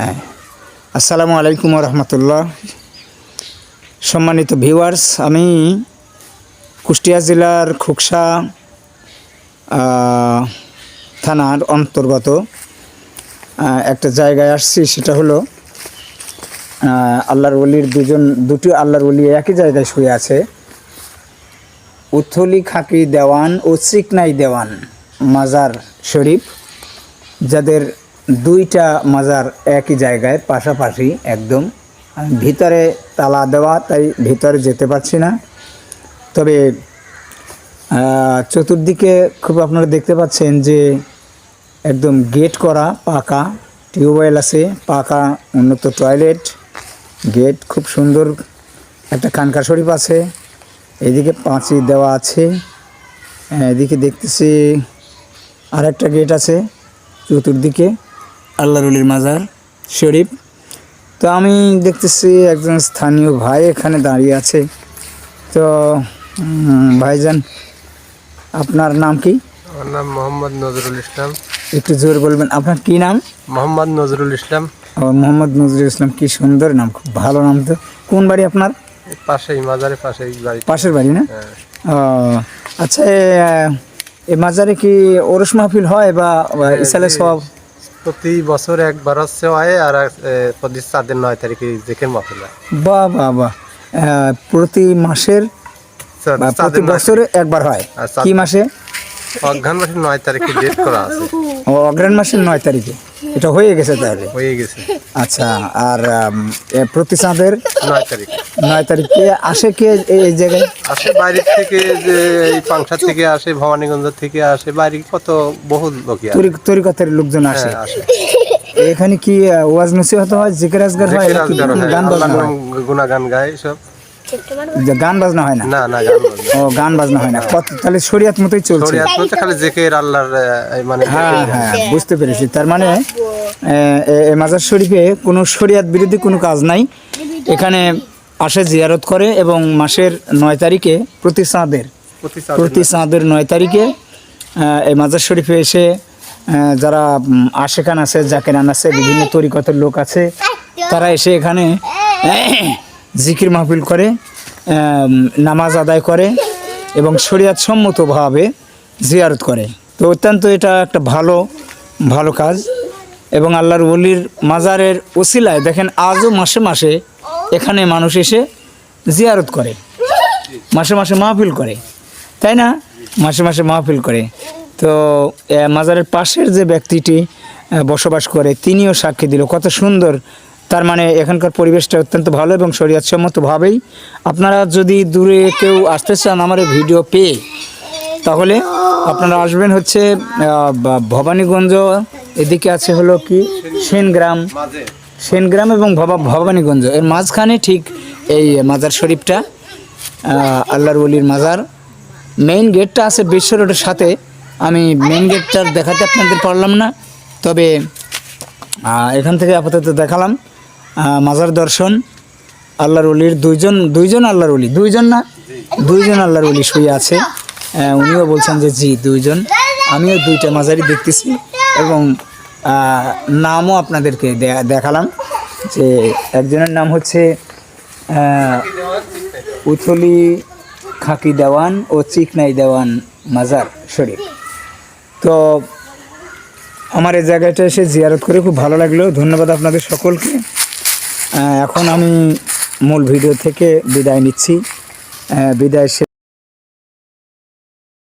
হ্যাঁ। আসসালামু আলাইকুম রহমতুল্লাহ সম্মানিত ভিউয়ার্স, আমি কুষ্টিয়া জেলার খুকসা থানার অন্তর্গত একটা জায়গায় আসছি, সেটা হলো আল্লাহর ওলির দুজন, দুটি আল্লাহর অলি একই জায়গায় শুয়ে আছে। উথলি খাকি দেওয়ান ও চিকনাই দেওয়ান মাজার শরীফ, যাদের দুইটা মাজার একই জায়গায় পাশাপাশি একদম। ভিতরে তালা দেওয়া তাই ভিতরে যেতে পারছি না। তবে চতুর্দিকে খুব আপনারা দেখতে পাচ্ছেন যে একদম গেট করা পাকা টিউবওয়েল আছে পাকা উন্নত টয়লেট। গেট খুব সুন্দর একটা কানকা শরীফ আছে এদিকে পাঁচি দেওয়া আছে। হ্যাঁ, এদিকে দেখতেছি আর একটা গেট আছে চতুর্দিকে। আল্লাহরুলির মাজার শরীফ। তো আমি দেখতেছি একজন স্থানীয় ভাই এখানে দাঁড়িয়ে আছে। তো ভাইজান আপনার নাম কি? আমার নাম মোহাম্মদ নজরুল ইসলাম। একটু জোর বলবেন আপনার কি নাম? মোহাম্মদ নজরুল ইসলাম। ও মোহাম্মদ নজরুল ইসলাম কি সুন্দর নাম খুব ভালো নাম তো। কোন বাড়ি আপনার? পাশেই মাজারের পাশেই বাড়ি। পাশের বাড়ি না? হ্যাঁ। ও আচ্ছা এ, মাজারে কি ওরস মাহফিল হয় বা বা ইসালে সব প্রতি বছর একবার হচ্ছে হয় আর প্রতি চাঁদের নয় তারিখে দেখে মাফিল হয় বা বা বা আহ, প্রতি মাসের প্রতি বছরে একবার হয়। কি মাসে? তারিখ। মাসের নয় তারিখে ডেট করা আছে। ও অগ্রাণ মাসের নয় তারিখে? এটা হয়ে গেছে তাহলে? হয়ে গেছে। আচ্ছা আর প্রতি চাঁদের নয় তারিখ। নয় তারিখে আসে কে এই জায়গায়? আসে বাইরের থেকে যে এই পাংশা থেকে আসে ভবানীগঞ্জ থেকে আসে বাইরে কত বহু আসে তরি- তরিকতের লোকজন আসে। হ্যাঁ, এখানে কি ওয়াজ নসিহত হয় জিকির আজগার হয় গান বাজনা গুণাগান গায় সব। গান বাজনা হয় না? না না গান ও গান বাজনা হয় না। কত তাহলে শরিয়াত মতোই চলছে। শরীয়ত মতে খালি জেকের আল্লাহর মানে হ্যাঁ হ্যাঁ বুঝতে পেরেছি। তার মানে এ, মাজার শরীফে কোনো শরিয়াত বিরোধী কোনো কাজ নাই। এখানে আসে জিয়ারত করে এবং মাসের নয় তারিখে প্রতি চাঁদের প্রতি চাঁদের নয় তারিখে এই মাজার শরীফে এসে যারা আশেখান আছে জাকেরান আছে বিভিন্ন তরিকতের লোক আছে তারা এসে এখানে জিকির মাহফিল করে নামাজ আদায় করে এবং শরিয়াত সম্মতভাবে জিয়ারত করে। তো অত্যন্ত এটা একটা ভালো ভালো কাজ এবং আল্লাহর ওলির মাজারের ওসিলায় দেখেন আজও মাসে মাসে এখানে মানুষ এসে জিয়ারত করে, মাসে মাসে মাহফিল করে, তাই না? মাসে মাসে মাহফিল করে। তো মাজারের পাশের যে ব্যক্তিটি বসবাস করে, তিনিও সাক্ষী দিল। কত সুন্দর তার মানে এখানকার পরিবেশটা অত্যন্ত ভালো এবং শরীয়তসম্মতভাবেই। আপনারা যদি দূরে কেউ আসতে চান আমার ভিডিও পেয়ে, তাহলে আপনারা আসবেন হচ্ছে ভবানীগঞ্জ, এদিকে আছে হলো কি, সেনগ্রাম। সেনগ্রাম এবং ভবা, ভবানীগঞ্জ। এর মাঝখানে ঠিক এই মাজার শরীফটা আল্লাহর ওলির মাজার। মেইন গেটটা আছে বিশ্ব রোডের সাথে। আমি মেইন গেটটা দেখাতে আপনাদের পারলাম না, তবে এখান থেকে আপাতত দেখালাম। মাজার দর্শন, আল্লাহর অলির দুইজন দুইজন আল্লাহর অলি দুইজন না? দুইজন আল্লাহর অলি শুয়ে আছে। উনিও বলছেন যে, জি, দুইজন। আমিও দুইটা মাজারই দেখতেছি এবং নামও আপনাদেরকে দেখালাম যে একজনের নাম হচ্ছে উথলি খাকি দেওয়ান ও চিকনাই দেওয়ান মাজার শরীফ। তো আমার এই জায়গাটা এসে জিয়ারত করে খুব ভালো লাগল। ধন্যবাদ আপনাদের সকলকে। এখন আমি মূল ভিডিও থেকে বিদায় নিচ্ছি। বিদায়